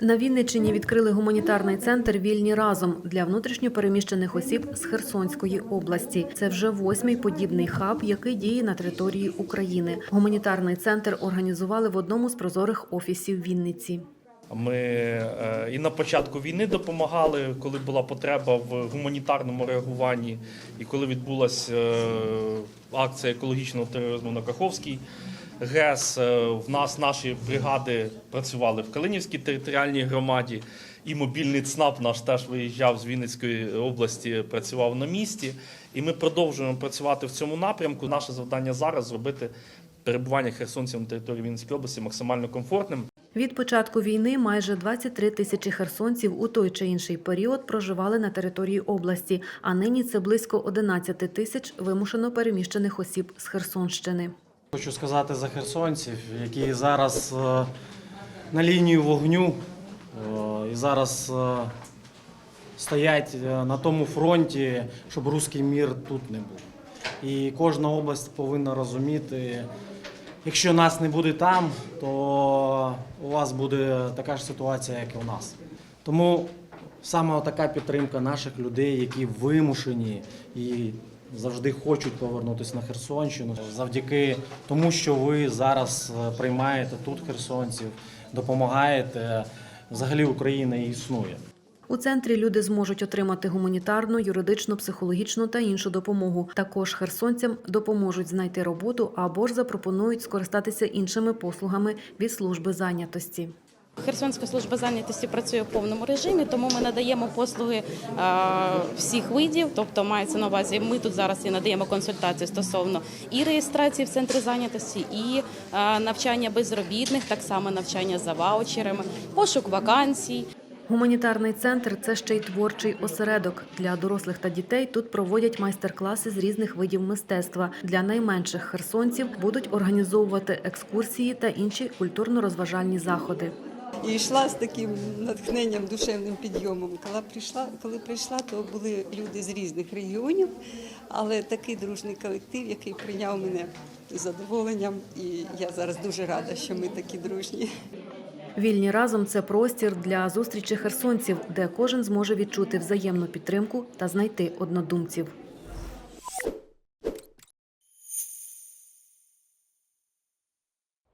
На Вінниччині відкрили гуманітарний центр Вільні разом для внутрішньопереміщених осіб з Херсонської області. Це вже восьмий подібний хаб, який діє на території України. Гуманітарний центр організували в одному з прозорих офісів Вінниці. Ми е, і на початку війни допомагали, коли була потреба в гуманітарному реагуванні, і коли відбулася е, акція екологічного тероризму на Каховській ГЕС. е, В нас наші бригади працювали в Калинівській територіальній громаді, і мобільний ЦНАП наш теж виїжджав з Вінницької області, працював на місці. І ми продовжуємо працювати в цьому напрямку. Наше завдання зараз зробити перебування херсонців на території Вінницької області максимально комфортним. Від початку війни майже 23 тисячі херсонців у той чи інший період проживали на території області, а нині це близько 11 тисяч вимушено переміщених осіб з Херсонщини. Хочу сказати за херсонців, які зараз е, на лінії вогню е, і зараз е, стоять на тому фронті, щоб руський мір тут не був. І кожна область повинна розуміти, якщо нас не буде там, то у вас буде така ж ситуація, як і у нас. Тому саме така підтримка наших людей, які вимушені і завжди хочуть повернутися на Херсонщину, завдяки тому, що ви зараз е, приймаєте тут херсонців, допомагаєте. Взагалі Україна існує. У центрі люди зможуть отримати гуманітарну, юридичну, психологічну та іншу допомогу. Також херсонцям допоможуть знайти роботу або ж запропонують скористатися іншими послугами від служби зайнятості. Херсонська служба зайнятості працює в повному режимі, тому ми надаємо послуги всіх видів. Тобто мається на увазі, ми тут зараз і надаємо консультації стосовно і реєстрації в центрі зайнятості, і навчання безробітних, так само навчання за ваучерами, пошук вакансій. Гуманітарний центр це ще й творчий осередок. Для дорослих та дітей тут проводять майстер-класи з різних видів мистецтва. Для найменших херсонців будуть організовувати екскурсії та інші культурно-розважальні заходи. І йшла з таким натхненням, душевним підйомом. Коли прийшла, коли прийшла, то були люди з різних регіонів, але такий дружний колектив, який прийняв мене з задоволенням. І я зараз дуже рада, що ми такі дружні. Вільні разом це простір для зустрічі херсонців, де кожен зможе відчути взаємну підтримку та знайти однодумців.